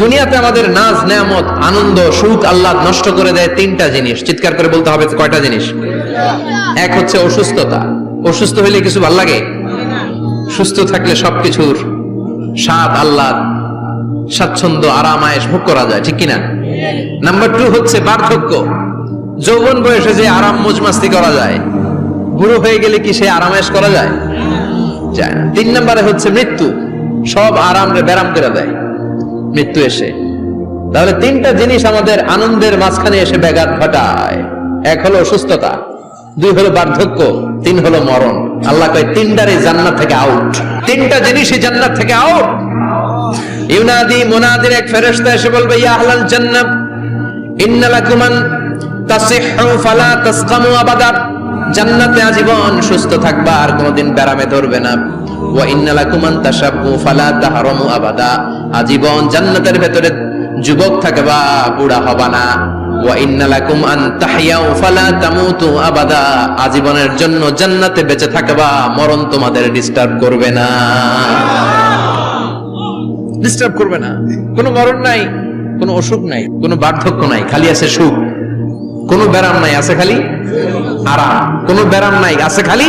দুনিয়াতে আমাদের নাজ, নেয়ামত, আনন্দ, সুখ আল্লাহ নষ্ট করে দেয় তিনটা জিনিস। চিৎকার করে বলতে হবে কয়টা জিনিস? এক হচ্ছে অসুস্থতা। অসুস্থ হইলে কিছু ভালো লাগে? সুস্থ থাকলে সবকিছুর স্বাদ আল্লাহ স্বাচ্ছন্দ্য, আরাম আয়েস ভোগ করা যায়, ঠিক কিনা? নাম্বার টু হচ্ছে বার্ধক্য। যৌবন বয়সে যে আরাম, মজমাস্তি করা যায়। বুড়ো হয়ে গেলে কি সে আরামায়েশ করা যায়? তিন নম্বরে হচ্ছে মৃত্যু। সব আরাম রে ব্যারাম করে দেয়। মৃত্যু এসে। তাহলে তিনটা জিনিস আমাদের আনন্দের মাঝখানে এসে ব্যাঘাত ঘটায়। এক হলো অসুস্থতা, দুই হলো বার্ধক্য, তিন হলো মরণ। আল্লাহ কয় তিনটারে জান্নাত থেকে আউট তিনটা জিনিসই জান্নাত থেকে আউট ইউনাদি, মুনাদির এক ফেরেশতা এসে বলবে, ইয়া আহলাল জান্নাত ইন্না লাকুমান তাসিহু ফালা তাসকামু আবাদা। জান্নাতে আজীবন সুস্থ থাকবা, আর কোনোদিন ব্যারামে ধরবে না। ওয়া ইন্না লাকুমান তাশাব্বু, ফালা তাহরামু আবাদা। আজীবন জান্নাতের ভেতরে যুবক থাকবা, বুড়া হবা না। ওয়া ইন্না লাকুম আন তাহইয়াউ, ফালা তামুতু আবাদা। আজীবনের জন্য জান্নাতে বেঁচে থাকবা, মরণ তোমাদের ডিস্টার্ব করবে না। ডিস্টার্ব করবে না। কোনো মরণ নাই, কোনো অসুখ নাই, কোনো বার্ধক্য নাই, খালি আছে সুখ। কোনো ব্যারাম নাই আছে খালি আরাম। কোনো ব্যারাম নাই আছে খালি